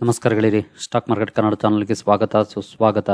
ನಮಸ್ಕಾರ stock market Kannada ಚಾನಲ್ಗೆ ಸ್ವಾಗತ, ಸುಸ್ವಾಗತ.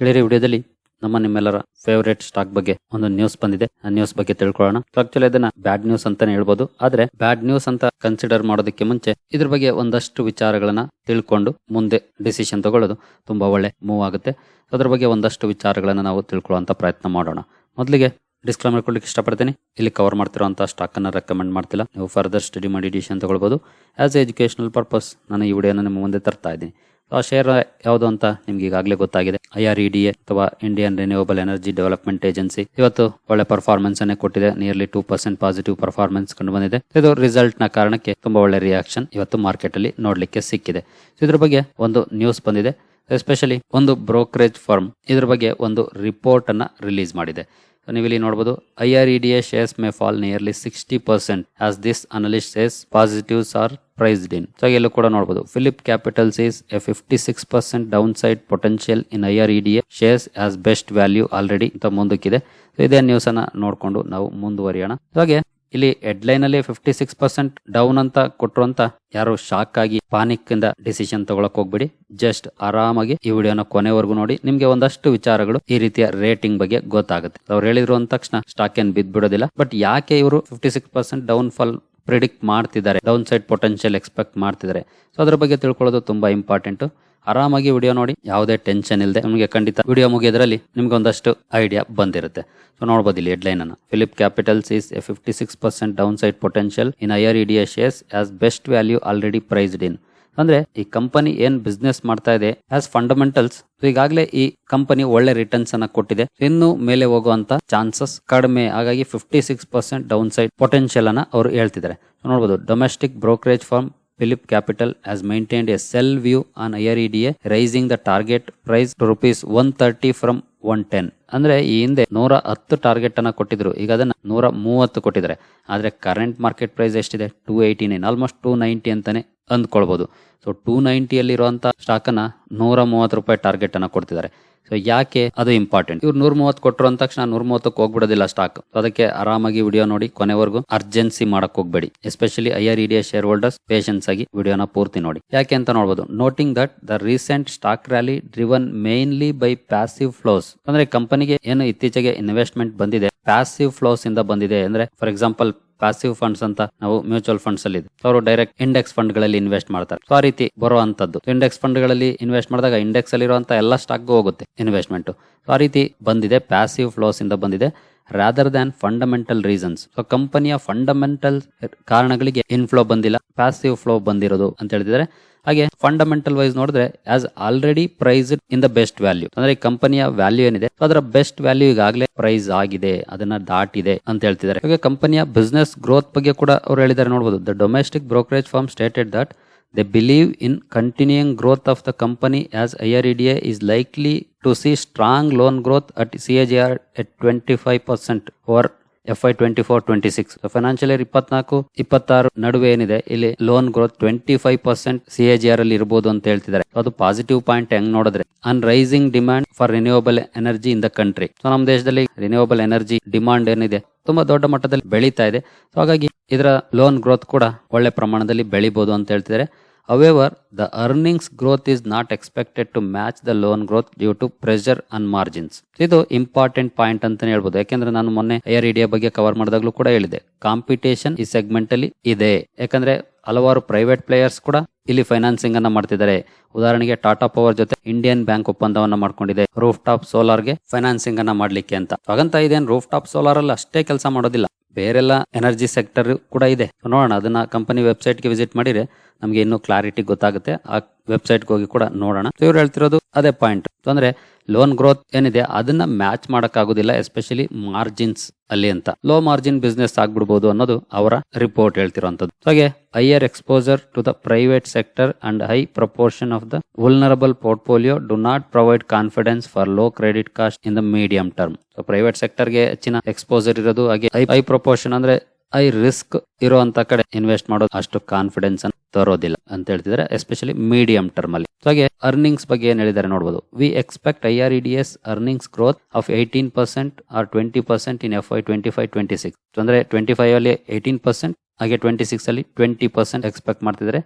ಗೆಳೆಯರಿ ವಿಡಿಯೋದಲ್ಲಿ ನಮ್ಮ ನಿಮ್ಮೆಲ್ಲರ ಫೇವರೇಟ್ ಸ್ಟಾಕ್ ಬಗ್ಗೆ ಒಂದು ನ್ಯೂಸ್ ಬಂದಿದೆ. ಆ ನ್ಯೂಸ್ ಬಗ್ಗೆ ತಿಳ್ಕೊಳ್ಳೋಣ. ಆಕ್ಚುಲಿ ಅದನ್ನ ಬ್ಯಾಡ್ ನ್ಯೂಸ್ ಅಂತಾನೆ ಹೇಳ್ಬೋದು. ಆದ್ರೆ ಬ್ಯಾಡ್ ನ್ಯೂಸ್ ಅಂತ ಕನ್ಸಿಡರ್ ಮಾಡೋದಕ್ಕೆ ಮುಂಚೆ ಇದ್ರ ಬಗ್ಗೆ ಒಂದಷ್ಟು ವಿಚಾರಗಳನ್ನ ತಿಳ್ಕೊಂಡು ಮುಂದೆ ಡಿಸಿಷನ್ ತಗೊಳ್ಳೋದು ತುಂಬಾ ಒಳ್ಳೆ ಮೂವ್ ಆಗುತ್ತೆ. ಅದ್ರ ಬಗ್ಗೆ ಒಂದಷ್ಟು ವಿಚಾರಗಳನ್ನ ನಾವು ತಿಳ್ಕೊಳ್ಳುವಂತ ಪ್ರಯತ್ನ ಮಾಡೋಣ. ಮೊದಲಿಗೆ ಡಿಸ್ಕ್ಲೈಮರ್ ಕೊಡ್ಲಿಕ್ಕೆ ಇಷ್ಟಪಡ್ತೀನಿ. ಇಲ್ಲಿ ಕವರ್ ಮಾಡ್ತಿರೋಂಥ ಸ್ಟಾಕ್ ಅನ್ನ ರೆಕಮೆಂಡ್ ಮಾಡ್ತಿಲ್ಲ. ನೀವು ಫರ್ದರ್ ಸ್ಟಡಿ ಮಾಡಿ ಡಿಸಿಷನ್ ತಗೊಳ್ಬೋದು. ಆಸ್ ಎ ಎಜುಕೇಶನಲ್ ಪರ್ಪಸ್ ನಾನು ಈ ವಿಡಿಯೋನ ನಿಮ್ಮ ಮುಂದೆ ತರ್ತಾ ಇದ್ದೀನಿ. ಆ ಶೇರ್ ಯಾವುದು ಅಂತ ನಿಮ್ಗೆ ಈಗಾಗಲೇ ಗೊತ್ತಾಗಿದೆ. I R E D A ಅಥವಾ Indian renewable energy development agency ಇವತ್ತು ಒಳ್ಳೆ ಪರ್ಫಾರ್ಮೆನ್ಸ್ ಅನ್ನೇ ಕೊಟ್ಟಿದೆ. Nearly two percent positive performance ಕಂಡು ಬಂದಿದೆ ಇದು ರಿಸಲ್ಟ್ನ ಕಾರಣಕ್ಕೆ ತುಂಬಾ ಒಳ್ಳೆ ರಿಯಾಕ್ಷನ್ ಇವತ್ತು ಮಾರ್ಕೆಟ್ ಅಲ್ಲಿ ನೋಡ್ಲಿಕ್ಕೆ ಸಿಕ್ಕಿದೆ. ಇದ್ರ ಬಗ್ಗೆ ಒಂದು ನ್ಯೂಸ್ ಬಂದಿದೆ. ಎಸ್ಪೆಷಲಿ ಒಂದು ಬ್ರೋಕರೇಜ್ ಫರ್ಮ್ ಇದ್ರ ಬಗ್ಗೆ ಒಂದು ರಿಪೋರ್ಟ್ ಅನ್ನ ರಿಲೀಸ್ ಮಾಡಿದೆ. So, ನೀವು ಇಲ್ಲಿ ನೋಡಬಹುದು I R E D A shares may fall nearly sixty percent as this analyst says positives are priced in so ಎಲ್ಲೂ ಕೂಡ ನೋಡಬಹುದು Philip capitals is a fifty six percent downside potential in I R E D A shares as best value already ಅಂತ ಮುಂದಕ್ಕಿದೆ. So ಇದೇ news ಅನ್ನ ನೋಡಿಕೊಂಡು ನಾವು ಮುಂದುವರಿಯೋಣ. ಹಾಗೆ ಇಲ್ಲಿ ಹೆಡ್ಲೈನ್ ಅಲ್ಲಿ ಫಿಫ್ಟಿ ಸಿಕ್ಸ್ ಪರ್ಸೆಂಟ್ ಡೌನ್ ಅಂತ ಕೊಟ್ರು ಅಂತ ಯಾರು ಶಾಕ್ ಆಗಿ ಪಾನಿಕ್ ಇಂದ ಡಿಸಿಷನ್ ತಗೊಳಕ್ ಹೋಗ್ಬೇಡಿ. ಜಸ್ಟ್ ಆರಾಮಾಗಿ ಈ ವಿಡಿಯೋನ ಕೊನೆವರೆಗೂ ನೋಡಿ. ನಿಮ್ಗೆ ಒಂದಷ್ಟು ವಿಚಾರಗಳು ಈ ರೀತಿಯ ರೇಟಿಂಗ್ ಬಗ್ಗೆ ಗೊತ್ತಾಗುತ್ತೆ. ಅವ್ರು ಹೇಳಿದ್ರು ಅಂದ ತಕ್ಷಣ ಸ್ಟಾಕ್ ಏನ್ ಬಿದ್ಬಿಡೋದಿಲ್ಲ. ಬಟ್ ಯಾಕೆ ಇವರು fifty six percent downfall predict ಮಾಡ್ತಿದ್ದಾರೆ ಡೌನ್ ಸೈಡ್ ಪೊಟೆನ್ಷಿಯಲ್ ಎಕ್ಸ್ಪೆಕ್ಟ್ ಮಾಡ್ತಿದ್ದಾರೆ. ಸೊ ಅದ್ರ ಬಗ್ಗೆ ತಿಳ್ಕೊಳ್ಳೋದು ತುಂಬಾ ಇಂಪಾರ್ಟೆಂಟ್ ಆರಾಮಾಗಿ ವಿಡಿಯೋ ನೋಡಿ, ಯಾವುದೇ ಟೆನ್ಷನ್ ಇಲ್ಲದೆ ನಿಮಗೆ ಖಂಡಿತ ವಿಡಿಯೋ ಮುಗಿಯೋದ್ರಲ್ಲಿ ನಿಮ್ಗೆ ಒಂದಷ್ಟು ಐಡಿಯಾ ಬಂದಿರುತ್ತೆ. ಸೊ ನೋಡ್ಬೋದು ಇಲ್ಲಿ ಹೆಡ್ಲೈನ್ ಅನ್ನು. Philip capitals is a fifty six percent downside potential in I R E D A shares as best value already priced in ಅಂದ್ರೆ ಈ ಕಂಪನಿ ಏನ್ ಬಿಸ್ನೆಸ್ ಮಾಡ್ತಾ ಇದೆ ಆಸ್ ಫಂಡಮೆಂಟಲ್ಸ್ ಈಗಾಗಲೇ ಈ ಕಂಪನಿ ಒಳ್ಳೆ ರಿಟರ್ನ್ಸ್ ಅನ್ನ ಕೊಟ್ಟಿದೆ. ಇನ್ನು ಮೇಲೆ ಹೋಗುವಂತ ಚಾನ್ಸಸ್ ಕಡಿಮೆ ಹಾಗಾಗಿ fifty six percent downside potential ಅನ್ನ ಅವರು ಹೇಳ್ತಿದ್ದಾರೆ. ನೋಡಬಹುದು domestic brokerage firm Philip firm Philip Capital view maintained a sell view on IREDA, raising the target price to rupees 130 from 110. ಅಂದ್ರೆ ಈ ಹಿಂದೆ ನೂರ ಹತ್ತು ಟಾರ್ಗೆಟ್ ಅನ್ನ ಕೊಟ್ಟಿದ್ರು ಈಗ ಅದನ್ನ ನೂರ ಮೂವತ್ತು ಕೊಟ್ಟಿದ್ದಾರೆ. ಆದ್ರೆ ಕರೆಂಟ್ ಮಾರ್ಕೆಟ್ ಪ್ರೈಸ್ ಎಷ್ಟಿದೆ? Two eighty nine almost two ninety ಅಂತಾನೆ ಅಂದ್ಕೊಳ್ಬಹುದು ಸೊ ಟೂ ನೈಂಟಿಯಲ್ಲಿ ಇರುವಂತ ಸ್ಟಾಕ್ ಅನ್ನ ನೂರ ಮೂವತ್ತು ರೂಪಾಯಿ ಟಾರ್ಗೆಟ್ ಅನ್ನ ಕೊಡ್ತಿದ್ದಾರೆ. ಸೊ ಯಾಕೆ ಅದು ಇಂಪಾರ್ಟೆಂಟ್ ಇವ್ರು ನೂರ ಮೂವತ್ತು ಕೊಟ್ಟರು ಅಂದ ತಕ್ಷಣ ನೂರ ಮೂವತ್ತಕ್ಕೆ ಹೋಗ್ಬಿಡೋದಿಲ್ಲ ಸ್ಟಾಕ್ ಅದಕ್ಕೆ ಆರಾಮಾಗಿ ವಿಡಿಯೋ ನೋಡಿ ಕೊನೆವರೆಗೂ ಅರ್ಜೆನ್ಸಿ ಮಾಡಕ್ ಹೋಗ್ಬೇಡಿ. Especially I R E D A share holders patience ಆಗಿ ವಿಡಿಯೋನ ಪೂರ್ತಿ ನೋಡಿ. ಯಾಕೆ ಅಂತ ನೋಡಬಹುದು noting that the recent stock rally driven mainly by passive flows ಅಂದ್ರೆ ಕಂಪನಿಗೆ ಏನು ಇತ್ತೀಚೆಗೆ ಇನ್ವೆಸ್ಟ್ಮೆಂಟ್ ಬಂದಿದೆ ಪ್ಯಾಸಿವ್ ಫ್ಲೋಸ್ ಇಂದ ಬಂದಿದೆ, ಅಂದ್ರೆ ಫಾರ್ ಎಕ್ಸಾಂಪಲ್ ಪ್ಯಾಸಿವ್ ಫಂಡ್ಸ್ ಅಂತ ನಾವು ಮ್ಯೂಚುವಲ್ ಫಂಡ್ಸ್ ಅಲ್ಲಿ ಅವರು ಡೈರೆಕ್ಟ್ ಇಂಡೆಕ್ಸ್ ಫಂಡ್ಗಳಲ್ಲಿ ಇನ್ವೆಸ್ಟ್ ಮಾಡ್ತಾರೆ. ಸೊ ಆ ರೀತಿ ಬರುವಂತದ್ದು. ಇಂಡೆಕ್ಸ್ ಫಂಡ್ಗಳಲ್ಲಿ ಇನ್ವೆಸ್ಟ್ ಮಾಡಿದಾಗ ಇಂಡೆಕ್ಸ್ ಅಲ್ಲಿ ಇರುವಂತ ಎಲ್ಲ ಸ್ಟಾಕ್ ಹೋಗುತ್ತೆ ಇನ್ವೆಸ್ಟ್ಮೆಂಟ್ ಆ ರೀತಿ ಬಂದಿದೆ ಪ್ಯಾಸಿವ್ ಫ್ಲೋಸ್ ಇಂದ ಬಂದಿದೆ. Rather than fundamental reasons so ಕಂಪನಿಯ ಫಂಡಮೆಂಟಲ್ ಕಾರಣಗಳಿಗೆ ಇನ್ಫ್ಲೋ ಬಂದಿಲ್ಲ ಪ್ಯಾಸಿವ್ ಫ್ಲೋ ಬಂದಿರೋದು ಅಂತ ಹೇಳಿದ್ರೆ, ಹಾಗೆ ಫಂಡಮೆಂಟಲ್ ವೈಸ್ ನೋಡಿದ್ರೆ as already price in the best value ಅಂದ್ರೆ ಕಂಪನಿಯ ವ್ಯಾಲ್ಯೂ ಏನಿದೆ? ಅದರ ಬೆಸ್ಟ್ ವ್ಯಾಲ್ಯೂ ಈಗಾಗಲೇ ಪ್ರೈಸ್ ಆಗಿದೆ, ಅದನ್ನ ದಾಟಿದೆ ಅಂತ ಹೇಳ್ತಿದ್ದಾರೆ. ಕಂಪನಿಯ ಬಿಸ್ನೆಸ್ ಗ್ರೋತ್ ಬಗ್ಗೆ ಕೂಡ ಅವ್ರು ಹೇಳಿದ್ದಾರೆ ನೋಡಬಹುದು the domestic brokerage firm stated that company as IREDA is likely to see strong loan growth at C A G R at twenty five percent over F Y twenty four twenty six financial year ಇಪ್ಪತ್ನಾಲ್ಕು, ಇಪ್ಪತ್ತಾರು ನಡುವೆ ಏನಿದೆ? ಇಲ್ಲಿ loan growth twenty five percent C A G R ಅಲ್ಲಿ ಇರಬಹುದು ಅಂತ ಹೇಳ್ತಿದ್ದಾರೆ. ಅದು ಪಾಸಿಟಿವ್ ಪಾಯಿಂಟ್ ಹೆಂಗ್ ನೋಡಿದ್ರೆ? On rising demand for renewable energy in the country so ನಮ್ಮ ದೇಶದಲ್ಲಿ ರಿನ್ಯೂವಬಲ್ ಎನರ್ಜಿ ಡಿಮಾಂಡ್ ಏನಿದೆ? ತುಂಬಾ ದೊಡ್ಡ ಮಟ್ಟದಲ್ಲಿ ಬೆಳೀತಾ ಇದೆ. ಸೊ ಹಾಗಾಗಿ ಇದರ ಲೋನ್ ಗ್ರೋತ್ ಕೂಡ ಒಳ್ಳೆ ಪ್ರಮಾಣದಲ್ಲಿ ಬೆಳಿಬಹುದು ಅಂತ ಹೇಳ್ತಿದ್ದಾರೆ. However, the earnings growth is not expected to match the loan growth due to pressure on margins. ಇದು ಇಂಪಾರ್ಟೆಂಟ್ ಪಾಯಿಂಟ್ ಅಂತಾನೆ ಹೇಳ್ಬೋದು. ಯಾಕಂದ್ರೆ ನಾನು ಮೊನ್ನೆ ಏರ್ ಇಡಿಯಾ ಬಗ್ಗೆ ಕವರ್ ಮಾಡಿದಾಗಲೂ ಕೂಡ ಹೇಳಿದೆ ಕಾಂಪಿಟೇಷನ್ ಈ ಸೆಗ್ಮೆಂಟ್ ಅಲ್ಲಿ ಇದೆ. ಯಾಕಂದ್ರೆ ಹಲವಾರು ಪ್ರೈವೇಟ್ ಪ್ಲೇಯರ್ಸ್ ಕೂಡ ಇಲ್ಲಿ ಫೈನಾನ್ಸಿಂಗ್ ಅನ್ನ ಮಾಡ್ತಿದ್ದಾರೆ. ಉದಾಹರಣೆಗೆ ಟಾಟಾ ಪವರ್ ಜೊತೆ ಇಂಡಿಯನ್ ಬ್ಯಾಂಕ್ ಒಪ್ಪಂದವನ್ನ ಮಾಡ್ಕೊಂಡಿದೆ. ರೂಫ್ ಟಾಪ್ ಸೋಲಾರ್ಗೆ ಫೈನಾನ್ಸಿಂಗ್ ಅನ್ನ ಮಾಡ್ಲಿಕ್ಕೆ ಅಂತ. ಹಾಗಂತ ಇದೇನು ರೂಫ್ ಟಾಪ್ ಸೋಲಾರ್ ಅಲ್ಲಿ ಅಷ್ಟೇ ಕೆಲಸ ಮಾಡೋದಿಲ್ಲ. ಬೇರೆಲ್ಲ ಎನರ್ಜಿ ಸೆಕ್ಟರ್ ಕೂಡ ಇದೆ. ನೋಡೋಣ ಅದನ್ನ ಕಂಪನಿ ವೆಬ್ಸೈಟ್ಗೆ ವಿಸಿಟ್ ಮಾಡಿದ್ರೆ ನಮಗೆ ಇನ್ನೂ ಕ್ಲಾರಿಟಿ ಗೊತ್ತಾಗುತ್ತೆ. ಆ ವೆಬ್ಸೈಟ್ಗೆ ಹೋಗಿ ಕೂಡ ನೋಡೋಣ. ಇವ್ರು ಹೇಳ್ತಿರೋದು ಅದೇ ಪಾಯಿಂಟ್ ಅಂದ್ರೆ ಲೋನ್ ಗ್ರೋತ್ ಏನಿದೆ ಅದನ್ನ ಮ್ಯಾಚ್ ಮಾಡೋಕ್ಕಾಗೋದಿಲ್ಲ ಎಸ್ಪೆಷಲಿ ಮಾರ್ಜಿನ್ಸ್ ಅಲ್ಲಿ ಅಂತ. ಲೋ ಮಾರ್ಜಿನ್ ಬಿಸ್ನೆಸ್ ಆಗ್ಬಿಡ್ಬೋದು ಅನ್ನೋದು ಅವರ ರಿಪೋರ್ಟ್ ಹೇಳ್ತಿರೋಂಥದ್ದು. ಹಾಗೆ higher exposure to the private sector and high proportion of the vulnerable portfolio do not provide confidence for low credit cost in the medium term so private ಸೆಕ್ಟರ್ಗೆ ಹೆಚ್ಚಿನ exposure ಇರೋದು, ಹಾಗೆ high proportion ಅಂದ್ರೆ high risk ಇರುವಂತ ಕಡೆ invest ಮಾಡೋದು ಅಷ್ಟು confidence ಅನ್ನು ತರೋದಿಲ್ಲ ಅಂತ ಹೇಳ್ತಿದ್ರೆ ಎಸ್ಪೆಷಲಿ ಮೀಡಿಯಂ ಟರ್ಮ್ ಅಲ್ಲಿ. ಹಾಗೆ ಅರ್ನಿಂಗ್ಸ್ ಬಗ್ಗೆ ಏನ್ ಹೇಳಿದ್ದಾರೆ ನೋಡಬಹುದು we expect I R E D S earnings growth of eighteen percent or twenty percent in F Y twenty five twenty six ಅಂದ್ರೆ ಟ್ವೆಂಟಿ ಫೈವ್ ಅಲ್ಲಿ ಏಯ್ಟೀನ್ ಪರ್ಸೆಂಟ್ ಹಾಗೆ ಟ್ವೆಂಟಿ ಸಿಕ್ಸ್ ಅಲ್ಲಿ ಟ್ವೆಂಟಿ ಪರ್ಸೆಂಟ್ ಎಕ್ಸ್ಪೆಕ್ಟ್ ಮಾಡ್ತಿದ್ದಾರೆ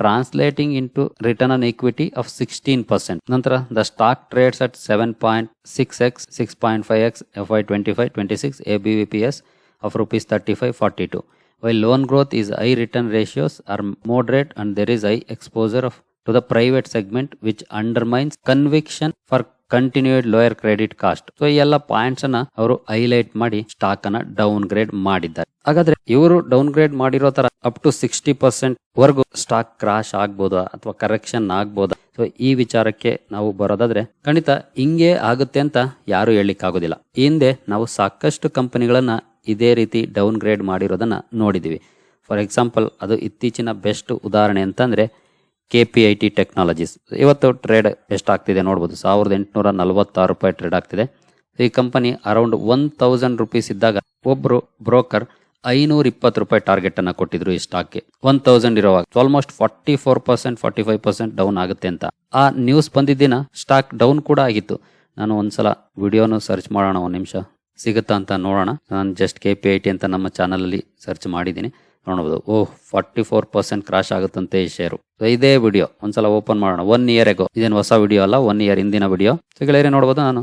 translating into return on equity of sixteen percent ನಂತರ the stock trades at seven point six x six point five x F Y twenty five twenty six A B V P S of rupees thirty five forty two While loan growth is high, return ratios are moderate and there is high exposure of to the private segment which undermines conviction for continued lower credit cost so ಈ ಎಲ್ಲ points ಅನ್ನ ಅವರು highlight ಮಾಡಿ stock ಅನ್ನ down grade ಮಾಡಿದ್ದಾರೆ. ಹಾಗಾದ್ರೆ ಇವರು down grade ಮಾಡಿರೋ ತರ ಅಪ್ ಟು ಸಿಕ್ಸ್ಟಿ ಪರ್ಸೆಂಟ್ ವರೆಗೂ ಸ್ಟಾಕ್ ಕ್ರಾಶ್ ಆಗ್ಬೋದಾ ಅಥವಾ ಕರೆಕ್ಷನ್ ಆಗ್ಬೋದಾ? ಸೊ ಈ ವಿಚಾರಕ್ಕೆ ನಾವು ಬರೋದಾದ್ರೆ ಖಂಡಿತ ಹಿಂಗೆ ಆಗುತ್ತೆ ಅಂತ ಯಾರು ಹೇಳಲಿಕ್ಕಾಗೋದಿಲ್ಲ. ಹಿಂದೆ ನಾವು ಸಾಕಷ್ಟು ಕಂಪನಿಗಳನ್ನ ಇದೇ ರೀತಿ ಡೌನ್ ಗ್ರೇಡ್ ಮಾಡಿರೋದನ್ನ ನೋಡಿದ್ದೀವಿ ಫಾರ್ ಎಕ್ಸಾಂಪಲ್ ಅದು ಇತ್ತೀಚಿನ ಬೆಸ್ಟ್ ಉದಾಹರಣೆ ಅಂತಂದರೆ K P I T technologies ಇವತ್ತು ಟ್ರೇಡ್ ಎಷ್ಟಾಗ್ತಿದೆ ನೋಡ್ಬೋದು. ಸಾವಿರದ ಎಂಟುನೂರ ನಲವತ್ತಾರು ರೂಪಾಯಿ ಟ್ರೇಡ್ ಆಗ್ತಿದೆ. ಈ company around one thousand rupees ಇದ್ದಾಗ ಒಬ್ಬರು ಬ್ರೋಕರ್ ಐನೂರ ಇಪ್ಪತ್ತು ರೂಪಾಯಿ ಟಾರ್ಗೆಟನ್ನು ಕೊಟ್ಟಿದ್ರು ಈ ಸ್ಟಾಕ್ಗೆ ಒನ್ ತೌಸಂಡ್ ಇರುವಾಗ almost forty four percent forty five percent down ಆಗುತ್ತೆ ಅಂತ. ಆ ನ್ಯೂಸ್ ಬಂದಿದ್ದಿನ ಸ್ಟಾಕ್ ಡೌನ್ ಕೂಡ ಆಗಿತ್ತು. ನಾನು ಒಂದ್ಸಲ ವಿಡಿಯೋನು ಸರ್ಚ್ ಮಾಡೋಣ, ಒಂದು ನಿಮಿಷ. ಸಿಗುತ್ತಾ ಅಂತ ನೋಡೋಣ. ನಾನು just K P I T ಅಂತ ನಮ್ಮ ಚಾನಲಲ್ಲಿ ಸರ್ಚ್ ಮಾಡಿದ್ದೀನಿ. ನೋಡ್ಬೋದು. Oh forty four percent crash ಆಗುತ್ತಂತೆ ಈ ಶೇರು ಇದೇ ವಿಡಿಯೋ ಒಂದ್ಸಲ ಓಪನ್ ಮಾಡೋಣ. ಒನ್ ಇಯರ್ ಎಗೋ ಇದೇನು ಹೊಸ ವಿಡಿಯೋ ಅಲ್ಲ? ಒನ್ ಇಯರ್ ಹಿಂದಿನ ವಿಡಿಯೋ ಗೆಳೆಯರೆ, ನೋಡ್ಬೋದು ನಾನು.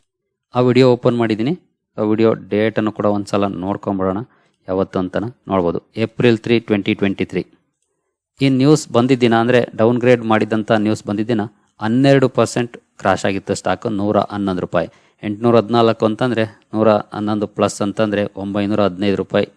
ಆ ವಿಡಿಯೋ ಓಪನ್ ಮಾಡಿದ್ದೀನಿ. ಆ ವಿಡಿಯೋ ಡೇಟನ್ನು ಕೂಡ ಒಂದ್ಸಲ ನೋಡ್ಕೊಂಬಿಡೋಣ. ಯಾವತ್ತು ಅಂತನ ನೋಡ್ಬೋದು. April three twenty twenty three ಈ ನ್ಯೂಸ್ ಬಂದಿದ್ದಿನ ಅಂದರೆ ಡೌನ್ ಗ್ರೇಡ್ ಮಾಡಿದಂತ ನ್ಯೂಸ್ ಬಂದಿದ್ದಿನ? ಹನ್ನೆರಡು ಪರ್ಸೆಂಟ್ ಕ್ರಾಶ್ ಆಗಿತ್ತು ಸ್ಟಾಕ್ ನೂರ ಹನ್ನೊಂದು ರೂಪಾಯಿ. ಎಂಟುನೂರ ಹದಿನಾಲ್ಕು ಅಂತಂದರೆ ನೂರ ಹನ್ನೊಂದು ಪ್ಲಸ್ ಅಂತಂದರೆ ಒಂಬೈನೂರ ಹದಿನೈದು ರೂಪಾಯಿ.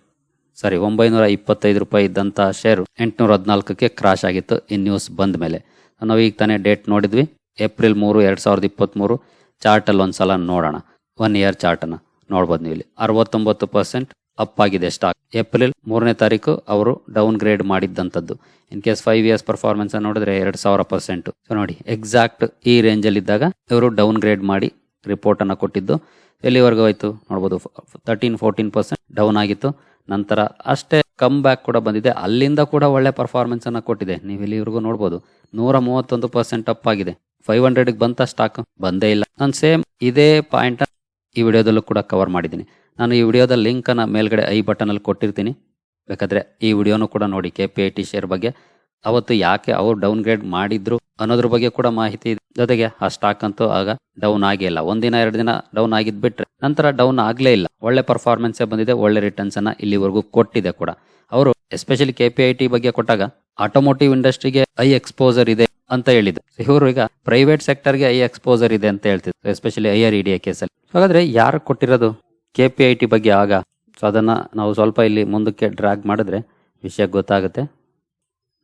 ಸಾರಿ ಒಂಬೈನೂರ ಇಪ್ಪತ್ತೈದು ರೂಪಾಯಿ ಇದ್ದಂಥ ಶೇರು ಎಂಟುನೂರ ಹದಿನಾಲ್ಕಕ್ಕೆ ಕ್ರಾಶ್ ಆಗಿತ್ತು ಈ ನ್ಯೂಸ್ ಬಂದ ಮೇಲೆ ನಾವು ಈಗ ತಾನೇ ಡೇಟ್ ನೋಡಿದ್ವಿ. ಏಪ್ರಿಲ್ ಮೂರು, ಎರಡು ಸಾವಿರದ ಇಪ್ಪತ್ತ್ಮೂರು ಚಾರ್ಟಲ್ಲಿ ಒಂದು ಸಲ ನೋಡೋಣ. ಒನ್ ಇಯರ್ ಚಾರ್ಟನ್ನು ನೋಡ್ಬೋದು ನೀವು ಇಲ್ಲಿ ಅರವತ್ತೊಂಬತ್ತು ಪರ್ಸೆಂಟ್ ಅಪ್ ಆಗಿದೆ ಸ್ಟಾಕ್ ಏಪ್ರಿಲ್ ಮೂರನೇ ತಾರೀಕು ಅವರು downgrade ಮಾಡಿದ್ದಂಥದ್ದು in case five years performance ನೋಡಿದ್ರೆ ಎರಡು ಸಾವಿರ ಪರ್ಸೆಂಟ್ ಸೊ ನೋಡಿ ಎಕ್ಸಾಕ್ಟ್ ಈ ರೇಂಜಲ್ಲಿ ಇದ್ದಾಗ ಇವರು ಡೌನ್ ಗ್ರೇಡ್ ಮಾಡಿ ರಿಪೋರ್ಟ್ ಅನ್ನ ಕೊಟ್ಟಿದ್ದು. ಎಲ್ಲಿವರೆಗೂ ಆಯಿತು ನೋಡ್ಬೋದು. ತರ್ಟೀನ್ ಫೋರ್ಟೀನ್ ಪರ್ಸೆಂಟ್ ಡೌನ್ ಆಗಿತ್ತು. ನಂತರ ಅಷ್ಟೇ ಕಮ್ ಬ್ಯಾಕ್ ಕೂಡ ಬಂದಿದೆ. ಅಲ್ಲಿಂದ ಕೂಡ ಒಳ್ಳೆ ಪರ್ಫಾರ್ಮೆನ್ಸನ್ನು ಕೊಟ್ಟಿದೆ. ನೀವು ಇಲ್ಲಿವರೆಗೂ ನೋಡ್ಬೋದು. ನೂರ ಮೂವತ್ತೊಂದು ಪರ್ಸೆಂಟ್ ಅಪ್ ಆಗಿದೆ. ಫೈವ್ ಹಂಡ್ರೆಡ್ ಬಂತ ಸ್ಟಾಕ್ ಬಂದೇ ಇಲ್ಲ. ನಾನು ಸೇಮ್ ಇದೇ ಪಾಯಿಂಟ್ ಈ ವಿಡಿಯೋದಲ್ಲೂ ಕೂಡ ಕವರ್ ಮಾಡಿದ್ದೀನಿ. ನಾನು ಈ ವಿಡಿಯೋದ ಲಿಂಕ್ ಅನ್ನ ಮೇಲ್ಗಡೆ ಐ ಬಟನ್ ಅಲ್ಲಿ ಕೊಟ್ಟಿರ್ತೀನಿ. ಬೇಕಾದರೆ ಈ ವಿಡಿಯೋನು ಕೂಡ ನೋಡಿ K P I T share ಬಗ್ಗೆ. ಅವತ್ತು ಯಾಕೆ ಅವ್ರು ಡೌನ್ ಗ್ರೇಡ್ ಮಾಡಿದ್ರು ಅನ್ನೋದ್ರ ಬಗ್ಗೆ ಕೂಡ ಮಾಹಿತಿ ಇದೆ. ಜೊತೆಗೆ ಆ ಸ್ಟಾಕ್ ಅಂತೂ ಆಗ ಡೌನ್ ಆಗೇ ಇಲ್ಲ. ಒಂದಿನ, ಎರಡು ದಿನ ಡೌನ್ ಆಗಿದ್ ಬಿಟ್ರೆ ನಂತರ ಡೌನ್ ಆಗ್ಲೇ ಇಲ್ಲ. ಒಳ್ಳೆ ಪರ್ಫಾರ್ಮೆನ್ಸ್ ಬಂದಿದೆ, ಒಳ್ಳೆ ರಿಟರ್ನ್ಸ್ ಅನ್ನ ಇಲ್ಲಿವರೆಗೂ ಕೊಟ್ಟಿದೆ ಕೂಡ. ಅವರು especially K P I T ಬಗ್ಗೆ ಕೊಟ್ಟಾಗ ಆಟೋಮೋಟಿವ್ ಇಂಡಸ್ಟ್ರಿಗೆ ಐ ಎಕ್ಸ್ಪೋಸರ್ ಇದೆ ಅಂತ ಹೇಳಿದ್ರು. ಇವರು ಈಗ ಪ್ರೈವೇಟ್ ಸೆಕ್ಟರ್ಗೆ ಐ ಎಕ್ಸ್ಪೋಸರ್ ಇದೆ ಅಂತ ಹೇಳ್ತಿದ್ರು ಎಸ್ಪೆಷಲಿ ಐ ಆರ್ ಎ ಕೇಸಲ್ಲಿ ಹಾಗಾದ್ರೆ ಯಾರು ಕೊಟ್ಟಿರೋದು ಕೆ ಪಿ ಐ ಟಿ ಬಗ್ಗೆ ಆಗ? ಸೊ ಅದನ್ನ ನಾವು ಸ್ವಲ್ಪ ಇಲ್ಲಿ ಮುಂದಕ್ಕೆ ಡ್ರಾಗ್ ಮಾಡಿದ್ರೆ ವಿಷಯ ಗೊತ್ತಾಗುತ್ತೆ.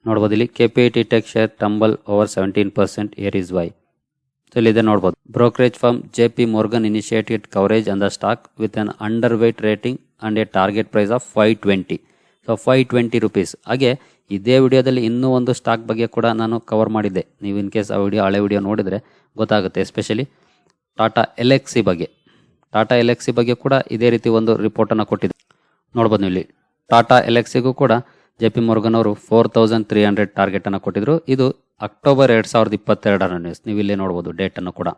ನೋಡ್ಬೋದು ಇಲ್ಲಿ KPIT tech share tumble over seventeen percent here is why so ಇಲ್ಲಿದೆ ನೋಡ್ಬೋದು. Brokerage firm J P Morgan initiated coverage on the stock with an underweight rating and a target price of five twenty so five twenty rupees ಹಾಗೆ ಇದೇ ವಿಡಿಯೋದಲ್ಲಿ ಇನ್ನೂ ಒಂದು stock ಬಗ್ಗೆ ಕೂಡ ನಾನು ಕವರ್ ಮಾಡಿದ್ದೆ. ನೀವು ಇನ್ ಕೇಸ್ ಆ ವಿಡಿಯೋ, ಹಳೆ ವಿಡಿಯೋ ನೋಡಿದರೆ ಗೊತ್ತಾಗುತ್ತೆ. ಎಸ್ಪೆಷಲಿ ಟಾಟಾ ಎಲೆಕ್ಸಿ ಬಗ್ಗೆ. ಟಾಟಾ ಎಲೆಕ್ಸಿ ಬಗ್ಗೆ ಕೂಡ ಇದೇ ರೀತಿ ಒಂದು ರಿಪೋರ್ಟನ್ನು ಕೊಟ್ಟಿದ್ದೆ. ನೋಡ್ಬೋದು ನೀವು ಇಲ್ಲಿ. ಟಾಟಾ ಎಲೆಕ್ಸಿಗೂ ಕೂಡ ಜೆ ಪಿ ಮೊರ್ಗನ್ ಅವರು four thousand three hundred target ಅನ್ನು ಕೊಟ್ಟಿದ್ರು. ಇದು ಅಕ್ಟೋಬರ್ ಎರಡ್ ಸಾವಿರದ ಇಪ್ಪತ್ತೆರಡರ ನ್ಯೂಸ್ ನೀವು ಇಲ್ಲಿ ನೋಡ್ಬೋದು ಡೇಟ್ ಅನ್ನು ಕೂಡ.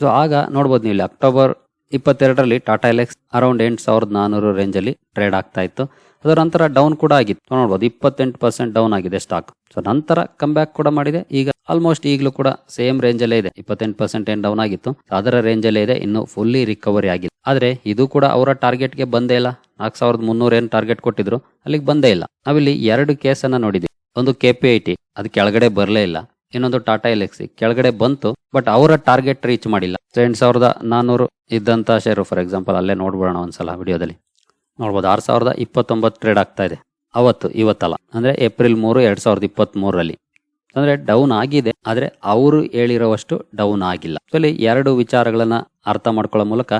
ಸೊ ಆಗ ನೋಡ್ಬೋದು ನೀವು ಇಲ್ಲಿ ಅಕ್ಟೋಬರ್ ಇಪ್ಪತ್ತೆರಡರಲ್ಲಿ ಟಾಟಾ ಎಲೆಕ್ಸ್ ಅರೌಂಡ್ ಎಂಟು ಸಾವಿರದ ನಾನೂರು ರೇಂಜಲ್ಲಿ ಟ್ರೇಡ್ ಆಗ್ತಾ ಇತ್ತು. ಅದರ ನಂತರ ಡೌನ್ ಕೂಡ ಆಗಿತ್ತು. ನೋಡ್ಬೋದು ಇಪ್ಪತ್ತೆಂಟು ಪರ್ಸೆಂಟ್ ಡೌನ್ ಆಗಿದೆ ಸ್ಟಾಕ್ ಸೊ ನಂತರ ಕಮ್ ಬ್ಯಾಕ್ ಕೂಡ ಮಾಡಿದೆ. ಈಗ ಆಲ್ಮೋಸ್ಟ್ ಈಗಲೂ ಕೂಡ ಸೇಮ್ ರೇಂಜಲ್ಲೇ ಇದೆ. ಇಪ್ಪತ್ತೆಂಟು ಪರ್ಸೆಂಟ್ ಏನು ಡೌನ್ ಆಗಿತ್ತು. ಅದರ ರೇಂಜಲ್ಲೇ ಇದೆ. ಇನ್ನು ಫುಲ್ಲಿ ರಿಕವರಿ ಆಗಿದೆ. ಆದ್ರೆ ಇದು ಕೂಡ ಅವರ ಟಾರ್ಗೆಟ್ಗೆ ಬಂದೇ ಇಲ್ಲ. ನಾಲ್ಕು ಸಾವಿರದ ಮುನ್ನೂರ ಏನು ಟಾರ್ಗೆಟ್ ಕೊಟ್ಟಿದ್ರು, ಅಲ್ಲಿಗೆ ಬಂದೇ ಇಲ್ಲ. ನಾವಿಲ್ಲಿ ಎರಡು ಕೇಸನ್ನ ನೋಡಿದ್ವಿ. ಒಂದು ಕೆ ಪಿ ಐ ಟಿ ಅದು ಕೆಳಗಡೆ ಬರಲೇ ಇಲ್ಲ. ಇನ್ನೊಂದು ಟಾಟಾ ಎಲೆಕ್ಸಿ ಕೆಳಗಡೆ ಬಂತು ಬಟ್ ಅವರ ಟಾರ್ಗೆಟ್ ರೀಚ್ ಮಾಡಿಲ್ಲ. ಎಂಟು ಸಾವಿರದ ನಾನೂರು ಇದ್ದಂತ ಶೇರು ಫಾರ್ ಎಕ್ಸಾಂಪಲ್ ಅಲ್ಲೇ ನೋಡ್ಬಿಡೋಣ ಒಂದ್ಸಲ ವಿಡಿಯೋದಲ್ಲಿ. ನೋಡ್ಬೋದು, ಆರು ಸಾವಿರದ ಇಪ್ಪತ್ತೊಂಬತ್ತು ಟ್ರೇಡ್ ಆಗ್ತಾ ಇದೆ. ಅವತ್ತು, ಇವತ್ತಲ್ಲ. ಅಂದ್ರೆ ಏಪ್ರಿಲ್ ಮೂರು, ಎರಡ್ ಸಾವಿರದ ಇಪ್ಪತ್ತ್ ಮೂರಲ್ಲಿ ಅಂದ್ರೆ ಡೌನ್ ಆಗಿದೆ, ಆದ್ರೆ ಅವರು ಹೇಳಿರೋವಷ್ಟು ಡೌನ್ ಆಗಿಲ್ಲ. ಸೊ ಇಲ್ಲಿ ಎರಡು ವಿಚಾರಗಳನ್ನ ಅರ್ಥ ಮಾಡ್ಕೊಳ್ಳೋ ಮೂಲಕ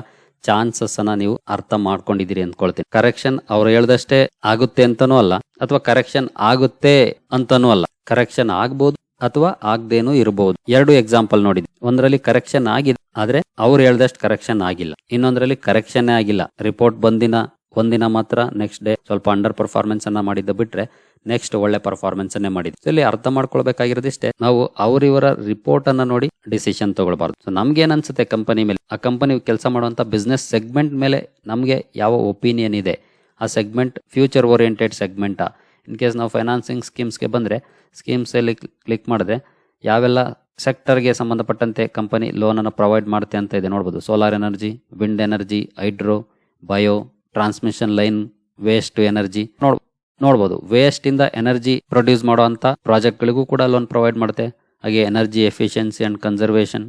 ಚಾನ್ಸಸ್ ಅನ್ನ ನೀವು ಅರ್ಥ ಮಾಡ್ಕೊಂಡಿದ್ದೀರಿ ಅಂದ್ಕೊಳ್ತೀನಿ. ಕರೆಕ್ಷನ್ ಅವ್ರು ಹೇಳ್ದಷ್ಟೇ ಆಗುತ್ತೆ ಅಂತಾನೂ ಅಲ್ಲ, ಅಥವಾ ಕರೆಕ್ಷನ್ ಆಗುತ್ತೆ ಅಂತಾನೂ ಅಲ್ಲ. ಕರೆಕ್ಷನ್ ಆಗ್ಬೋದು ಅಥವಾ ಆಗದೇನೂ ಇರಬಹುದು ಎರಡು ಎಕ್ಸಾಂಪಲ್ ನೋಡಿದ್ವಿ ಒಂದರಲ್ಲಿ ಕರೆಕ್ಷನ್ ಆಗಿದೆ, ಆದ್ರೆ ಅವ್ರು ಹೇಳ್ದಷ್ಟು ಕರೆಕ್ಷನ್ ಆಗಿಲ್ಲ. ಇನ್ನೊಂದರಲ್ಲಿ ಕರೆಕ್ಷನ್ ಆಗಿಲ್ಲ. ರಿಪೋರ್ಟ್ ಬಂದಿನ ಒಂದಿನ ಮಾತ್ರ ನೆಕ್ಸ್ಟ್ ಡೇ ಸ್ವಲ್ಪ ಅಂಡರ್ ಪರ್ಫಾರ್ಮೆನ್ಸ್ ಅನ್ನ ಮಾಡಿದ್ದು ಬಿಟ್ರೆ ನೆಕ್ಸ್ಟ್ ಒಳ್ಳೆ ಪರ್ಫಾರ್ಮೆನ್ಸ್ ಅನ್ನೇ ಮಾಡಿದ್ವಿ ಇಲ್ಲಿ ಅರ್ಥ ಮಾಡ್ಕೊಳ್ಬೇಕಾಗಿರೋದಿಷ್ಟೇ, ನಾವು ಅವರಿವರ ರಿಪೋರ್ಟ್ ಅನ್ನ ನೋಡಿ ಡಿಸಿಷನ್ ತಗೊಳ್ಬಾರ್ದು. ಸೊ ನಮ್ಗೆ ಏನ್ ಅನ್ಸುತ್ತೆ ಕಂಪನಿ ಮೇಲೆ? ಆ ಕಂಪನಿ ಕೆಲಸ ಮಾಡುವಂತ ಬಿಸ್ನೆಸ್ ಸೆಗ್ಮೆಂಟ್ ಮೇಲೆ ನಮ್ಗೆ ಯಾವ ಒಪಿನಿಯನ್ ಇದೆ? ಆ ಸೆಗ್ಮೆಂಟ್ ಫ್ಯೂಚರ್ ಓರಿಯೆಂಟೆಡ್ ಸೆಗ್ಮೆಂಟಾ ಇನ್ ಕೇಸ್ ನಾವು ಫೈನಾನ್ಸಿಂಗ್ ಸ್ಕೀಮ್ಸ್ಗೆ ಬಂದರೆ ಸ್ಕೀಮ್ಸಲ್ಲಿ ಕ್ಲಿಕ್ ಮಾಡಿದ್ರೆ ಯಾವೆಲ್ಲ ಸೆಕ್ಟರ್ಗೆ ಸಂಬಂಧಪಟ್ಟಂತೆ ಕಂಪನಿ ಲೋನನ್ನು ಪ್ರೊವೈಡ್ ಮಾಡುತ್ತೆ ಅಂತ ಇದೆ ನೋಡ್ಬೋದು. Solar energy wind energy hydro bio transmission line waste energy ನೋಡ್ ನೋಡ್ಬೋದು. ವೇಸ್ಟ್ ಇಂದ ಎನರ್ಜಿ ಪ್ರೊಡ್ಯೂಸ್ ಮಾಡುವಂತ ಪ್ರಾಜೆಕ್ಟ್ಗಳಿಗೂ ಕೂಡ ಲೋನ್ ಪ್ರೊವೈಡ್ ಮಾಡುತ್ತೆ. ಹಾಗೆ energy efficiency and conservation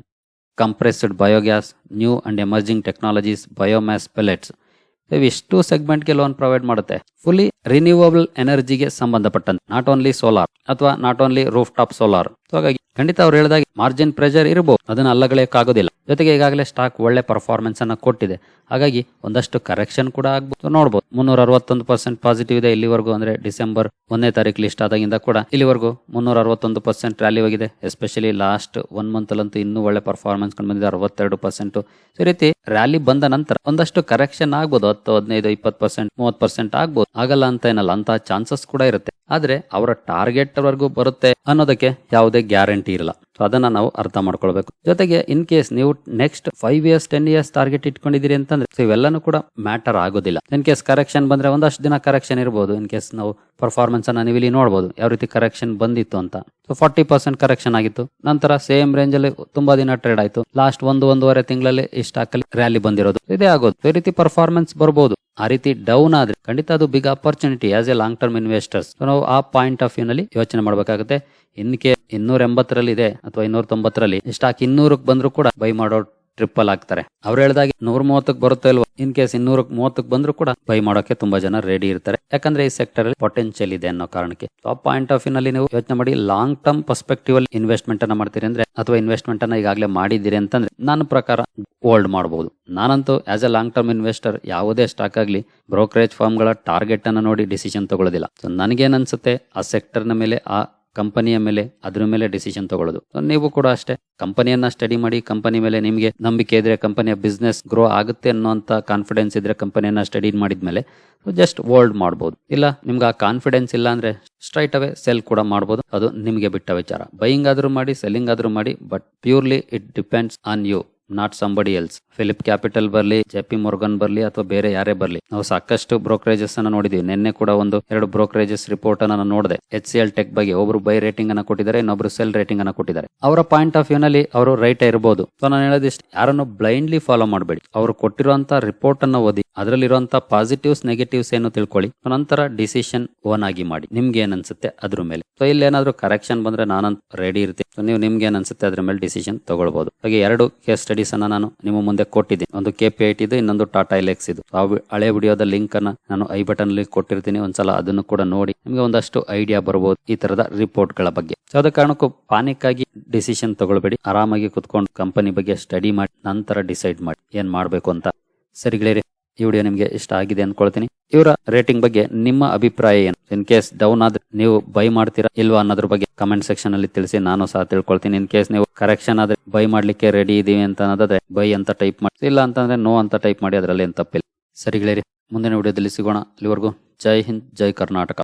compressed biogas new and emerging technologies biomass pellets ಇವಿಷ್ಟು ಸೆಗ್ಮೆಂಟ್ಗೆ ಲೋನ್ ಪ್ರೊವೈಡ್ ಮಾಡುತ್ತೆ. ಫುಲ್ಲಿ ರಿನ್ಯೂವಬಲ್ ಎನರ್ಜಿಗೆ ಸಂಬಂಧಪಟ್ಟಂತೆ. ನಾಟ್ ಓನ್ಲಿ ಸೋಲಾರ್ ಅಥವಾ not only rooftop solar ಹಾಗಾಗಿ ಖಂಡಿತ ಅವ್ರು ಹೇಳಿದಾಗ ಮಾರ್ಜಿನ್ ಪ್ರೆಷರ್ ಇರಬಹುದು ಅದನ್ನ ಅಲ್ಲಗಳಕ್ಕಾಗೋದಿಲ್ಲ ಜೊತೆಗೆ ಈಗಾಗಲೇ ಸ್ಟಾಕ್ ಒಳ್ಳೆ ಪರ್ಫಾರ್ಮೆನ್ಸ್ ಅನ್ನ ಕೊಟ್ಟಿದೆ. ಹಾಗಾಗಿ ಒಂದಷ್ಟು ಕರೆಕ್ಷನ್ ಕೂಡ ಆಗ್ಬೋದು. ನೋಡಬಹುದು ಮುನ್ನೂರ ಅರವತ್ತೊಂದು ಪರ್ಸೆಂಟ್ ಪಾಸಿಟಿವ್ ಇದೆ ಇಲ್ಲಿವರೆಗೂ ಅಂದ್ರೆ ಡಿಸೆಂಬರ್ ಒಂದನೇ ತಾರೀಕು ಲಿಸ್ಟ್ ಆದಾಗಿಂದ ಕೂಡ ಇಲ್ಲಿವರೆಗೂ ಮುನ್ನೂರ ಅರವತ್ತೊಂದು ಪರ್ಸೆಂಟ್ ರ್ಯಾಲಿ ಹೋಗಿದೆ. ಎಸ್ಪೆಷಲಿ ಲಾಸ್ಟ್ ಒನ್ ಮಂತ್ ಅಲ್ಲಂತೂ ಇನ್ನೂ ಒಳ್ಳೆ ಪರ್ಫಾರ್ಮೆನ್ಸ್ ಕಂಡು ಬಂದಿದೆ. ಅರವತ್ತೆರಡು ಪರ್ಸೆಂಟ್ ಈ ರೀತಿ ರ್ಯಾಲಿ ಬಂದ ನಂತರ ಒಂದಷ್ಟು ಕರೆಕ್ಷನ್ ಆಗ್ಬೋದು. ಹತ್ತು, ಹದಿನೈದು, ಇಪ್ಪತ್ತು ಪರ್ಸೆಂಟ್ ಮೂವತ್ತು ಪರ್ಸೆಂಟ್ ಆಗ್ಬೋದು. ಆಗಲ್ಲ ಅಂತ ಏನಲ್ಲ. ಅಂತ ಚಾನ್ಸಸ್ ಕೂಡ ಇರುತ್ತೆ. ಆದ್ರೆ ಅವರ ಟಾರ್ಗೆಟ್ ವರೆಗೂ ಬರುತ್ತೆ ಅನ್ನೋದಕ್ಕೆ ಯಾವುದೇ ಗ್ಯಾರಂಟಿ ಇಲ್ಲ ಸೊ ಅದನ್ನ ನಾವು ಅರ್ಥ ಮಾಡ್ಕೊಳ್ಬೇಕು. ಜೊತೆಗೆ ಇನ್ ಕೇಸ್ ನೀವು next five years ten years target ಇಟ್ಕೊಂಡಿದ್ದೀರಿ ಅಂತಂದ್ರೆ ಇವೆಲ್ಲನೂ ಕೂಡ ಮ್ಯಾಟರ್ ಆಗೋದಿಲ್ಲ. ಇನ್ ಕೇಸ್ ಕರೆಕ್ಷನ್ ಬಂದ್ರೆ ಒಂದಷ್ಟು ದಿನ ಕರೆಕ್ಷನ್ ಇರಬಹುದು ಇನ್ ಕೇಸ್ ನಾವು ಪರ್ಫಾರ್ಮೆನ್ಸ್ ಅನ್ನ ನೀವು ಇಲ್ಲಿ ನೋಡಬಹುದು ಯಾವ ರೀತಿ ಕರೆಕ್ಷನ್ ಬಂದಿತ್ತು ಅಂತ. ಸೊ ಫಾರ್ಟಿ ಪರ್ಸೆಂಟ್ ಕರೆಕ್ಷನ್ ಆಗಿತ್ತು. ನಂತರ ಸೇಮ್ ರೇಂಜ್ ಅಲ್ಲಿ ತುಂಬಾ ದಿನ ಟ್ರೇಡ್ ಆಯ್ತು. ಲಾಸ್ಟ್ ಒಂದು, ಒಂದೂವರೆ ತಿಂಗಳಲ್ಲಿ ಈ ಸ್ಟಾಕ್ ಅಲ್ಲಿ ರ್ಯಾಲಿ ಬಂದಿರೋದು ಇದೇ ಆಗೋದು. ಈ ರೀತಿ ಪರ್ಫಾರ್ಮೆನ್ಸ್ ಬರಬಹುದು ಆ ರೀತಿ ಡೌನ್ ಆದ್ರೆ ಖಂಡಿತ ಅದು big opportunity as a long term investors ನಾವು ಆ ಪಾಯಿಂಟ್ ಆಫ್ ವ್ಯೂ ನಲ್ಲಿ ಯೋಚನೆ ಮಾಡಬೇಕಾಗುತ್ತೆ. ಇನ್ಕೆ ಇನ್ನೂರ ಎಂಬತ್ತರಲ್ಲಿ ಇದೆ ಅಥವಾ ಇನ್ನೂರ ತೊಂಬತ್ತರಲ್ಲಿ ಸ್ಟಾಕ್ ಇನ್ನೂರಕ್ಕೆ ಬಂದ್ರು ಕೂಡ ಬೈ ಮಾಡೋ ಟ್ರಿಪಲ್ ಆಗ್ತಾರೆ ಅವ್ರು ಹೇಳಿದಾಗ ನೂರ ಮೂವತ್ತಕ್ಕೆ ಬರುತ್ತೆ ಇಲ್ವಾ, ಇನ್ ಕೇಸ್ ಇನ್ನೂರ ಮೂವತ್ತಕ್ಕೆ ಬಂದ್ರು ಕೂಡ ಬೈ ಮಾಡೋಕೆ ತುಂಬಾ ಜನ ರೆಡಿ ಇರ್ತಾರೆ. ಯಾಕಂದ್ರೆ ಈ ಸೆಕ್ಟರ್ ಅಲ್ಲಿ ಪೊಟೆನ್ಶಿಯಲ್ ಇದೆ ಅನ್ನೋ ಕಾರಣಕ್ಕೆ. ಆ ಪಾಯಿಂಟ್ ಆಫ್ ವ್ಯೂ ನಲ್ಲಿ ನೀವು ಯೋಚನೆ ಮಾಡಿ ಲಾಂಗ್ ಟರ್ಮ್ ಪರ್ಸ್ಪೆಕ್ಟಿವ್ ಅಲ್ಲಿ ಇನ್ವೆಸ್ಟ್ಮೆಂಟ್ ಅನ್ನ ಮಾಡ್ತೀರಿ ಅಂದ್ರೆ, ಅಥವಾ ಇನ್ವೆಸ್ಟ್ಮೆಂಟ್ ಅನ್ನ ಈಗಾಗಲೇ ಮಾಡಿದ್ದೀರಿ ಅಂತಂದ್ರೆ, ನನ್ನ ಪ್ರಕಾರ ಹೋಲ್ಡ್ ಮಾಡಬಹುದು ನಾನಂತೂ as a long term investor ಯಾವುದೇ ಸ್ಟಾಕ್ ಆಗಲಿ ಬ್ರೋಕರೇಜ್ ಫರ್ಮ್ಗಳ ಟಾರ್ಗೆಟ್ ಅನ್ನ ನೋಡಿ ಡಿಸಿಷನ್ ತಗೊಳ್ಳೋದಿಲ್ಲ. ಸೊ ನನಗೇನ್ ಅನ್ಸುತ್ತೆ, ಆ ಸೆಕ್ಟರ್ನ ಮೇಲೆ ಆ ಕಂಪನಿಯ ಮೇಲೆ, ಅದ್ರ ಮೇಲೆ ಡಿಸಿಷನ್ ತಗೊಳ್ಳೋದು. ನೀವು ಕೂಡ ಅಷ್ಟೇ. ಕಂಪನಿಯನ್ನ ಸ್ಟಡಿ ಮಾಡಿ, ಕಂಪನಿ ಮೇಲೆ ನಿಮಗೆ ನಂಬಿಕೆ ಇದ್ರೆ, ಕಂಪನಿಯ ಬಿಸ್ನೆಸ್ ಗ್ರೋ ಆಗುತ್ತೆ ಅನ್ನೋಂಥ ಕಾನ್ಫಿಡೆನ್ಸ್ ಇದ್ರೆ ಕಂಪನಿಯನ್ನ ಸ್ಟಡಿ ಮಾಡಿದ್ಮೇಲೆ ಜಸ್ಟ್ ಹೋಲ್ಡ್ ಮಾಡ್ಬೋದು. ಇಲ್ಲ, ನಿಮ್ಗೆ ಆ ಕಾನ್ಫಿಡೆನ್ಸ್ ಇಲ್ಲ ಅಂದ್ರೆ ಸ್ಟ್ರೈಟ್ ಅವೇ ಸೆಲ್ ಕೂಡ ಮಾಡ್ಬೋದು. ಅದು ನಿಮಗೆ ಬಿಟ್ಟ ವಿಚಾರ. ಬೈಯಿಂಗ್ ಆದ್ರೂ ಮಾಡಿ ಸೆಲ್ಲಿಂಗ್ ಆದ್ರೂ ಮಾಡಿ but purely it depends on you not somebody else Phillip capital ಬರ್ಲಿ ಜೆಪಿ ಮೊರ್ಗನ್ ಬರ್ಲಿ ಅಥವಾ ಬೇರೆ ಯಾರೇ ಬರ್ಲಿ, ನಾವು ಸಾಕಷ್ಟು ಬ್ರೋಕರೇಜಸ್ ಅನ್ನ ನೋಡಿದೀವಿ. ನಿನ್ನೆ ಕೂಡ ಒಂದು ಎರಡು ಬ್ರೋಕರೇಜಸ್ ರಿಪೋರ್ಟ್ ಅನ್ನ ನಾನು ನೋಡಿದೆ. ಎಚ್ ಸಿ ಎಲ್ ಟೆಕ್ ಬಗ್ಗೆ ಒಬ್ರು ಬೈ ರೇಟಿಂಗ್ ಅನ್ನ ಕೊಟ್ಟಿದ್ದಾರೆ, ಇನ್ನೊಬ್ರು ಸೆಲ್ ರೇಟಿಂಗ್ ಅನ್ನ ಕೊಟ್ಟಿದ್ದಾರೆ. ಅವರ ಪಾಯಿಂಟ್ ಆಫ್ ವ್ಯೂ ನಲ್ಲಿ ಅವರು ರೈಟ್ ಇರಬಹುದು ಸೊ ನಾನು ಹೇಳೋದಿಷ್ಟು, ಯಾರನ್ನು ಬ್ಲೈಂಡ್ಲಿ ಫಾಲೋ ಮಾಡಬೇಡಿ. ಅವರು ಕೊಟ್ಟಿರುವಂತಹ ರಿಪೋರ್ಟ್ ಅನ್ನ ಓದಿ. ಅದರಲ್ಲಿರುವಂತ ಪಾಸಿಟಿವ್ಸ್ ನೆಗೆಟಿವ್ಸ್ ಏನು ತಿಳ್ಕೊಳ್ಳಿ. ನಂತರ ಡಿಸಿಷನ್ ಓನ್ ಆಗಿ ಮಾಡಿ. ನಿಮ್ಗೆ ಏನ್ ಅನ್ಸುತ್ತೆ ಅದ್ರ ಮೇಲೆ. ಸೊ ಇಲ್ಲಿ ಏನಾದ್ರು ಕರೆಕ್ಷನ್ ಬಂದ್ರೆ ನಾನಂತ ರೆಡಿ ಇರ್ತೀನಿ. ನೀವು ನಿಮ್ಗೆ ಏನ್ ಅನ್ಸುತ್ತೆ ಅದ್ರ ಮೇಲೆ ಡಿಸಿಷನ್ ತಗೊಳ್ಬಹುದು ಹಾಗೆ ಎರಡು ಕೇಸ್ ಸ್ಟಡೀಸ್ ಅನ್ನ ನಾನು ನಿಮ್ಮ ಮುಂದೆ ಕೊಟ್ಟಿದ್ದೀನಿ. ಒಂದು ಕೆ ಪಿ ಐ ಟಿ ಇದು ಇನ್ನೊಂದು ಟಾಟಾ ಎಲೆಕ್ಸ್ ಇದು ಹಳೆ ವಿಡಿಯೋದ ಲಿಂಕ್ ಅನ್ನ ನಾನು ಐ ಬಟನ್ ಅಲ್ಲಿ ಕೊಟ್ಟಿರ್ತೀನಿ. ಒಂದ್ಸಲ ಅದನ್ನು ಕೂಡ ನೋಡಿ. ನಿಮ್ಗೆ ಒಂದಷ್ಟು ಐಡಿಯಾ ಬರಬಹುದು ಈ ತರದ ರಿಪೋರ್ಟ್ಗಳ ಬಗ್ಗೆ. ಸೊ ಅದ ಕಾರಣಕ್ಕೂ ಪಾನಿಕ್ ಆಗಿ ಡಿಸಿಷನ್ ತಗೊಳ್ಬೇಡಿ. ಆರಾಮಾಗಿ ಕುತ್ಕೊಂಡು ಕಂಪನಿ ಬಗ್ಗೆ ಸ್ಟಡಿ ಮಾಡಿ. ನಂತರ ಡಿಸೈಡ್ ಮಾಡಿ. ಏನ್ ಮಾಡ್ಬೇಕು ಅಂತ. ಸರಿಗಳೇ ಈ ವಿಡಿಯೋ ನಿಮಗೆ ಇಷ್ಟ ಆಗಿದೆ ಅನ್ಕೊಳ್ತೀನಿ. ಇವರ ರೇಟಿಂಗ್ ಬಗ್ಗೆ ನಿಮ್ಮ ಅಭಿಪ್ರಾಯ ಏನು? ಇನ್ ಕೇಸ್ ಡೌನ್ ಆದ್ರೆ ನೀವು ಬೈ ಮಾಡ್ತೀರಾ ಇಲ್ವಾ ಅನ್ನೋದ್ರ ಬಗ್ಗೆ ಕಮೆಂಟ್ ಸೆಕ್ಷನ್ ಅಲ್ಲಿ ತಿಳಿಸಿ, ನಾನು ಸಹ ತಿಳ್ಕೊಳ್ತೀನಿ. ಇನ್ ಕೇಸ್ ನೀವು ಕರೆಕ್ಷನ್ ಆದ್ರೆ ಬೈ ಮಾಡ್ಲಿಕ್ಕೆ ರೆಡಿ ಇದೀವಿ ಅಂತ ಅನ್ನೋದಾದ್ರೆ ಬೈ ಅಂತ ಟೈಪ್ ಮಾಡಿ. ಇಲ್ಲ ಅಂತಂದ್ರೆ ನೋ ಅಂತ ಟೈಪ್ ಮಾಡಿ, ಅದರಲ್ಲಿ ಏನ್ ತಪ್ಪಿಲ್ಲ. ಸರಿ ಗೆಳೆಯರಿ ಮುಂದಿನ ವಿಡಿಯೋದಲ್ಲಿ ಸಿಗೋಣ. ಇಲ್ಲಿವರೆಗೂ ಜೈ ಹಿಂದ್, ಜೈ ಕರ್ನಾಟಕ.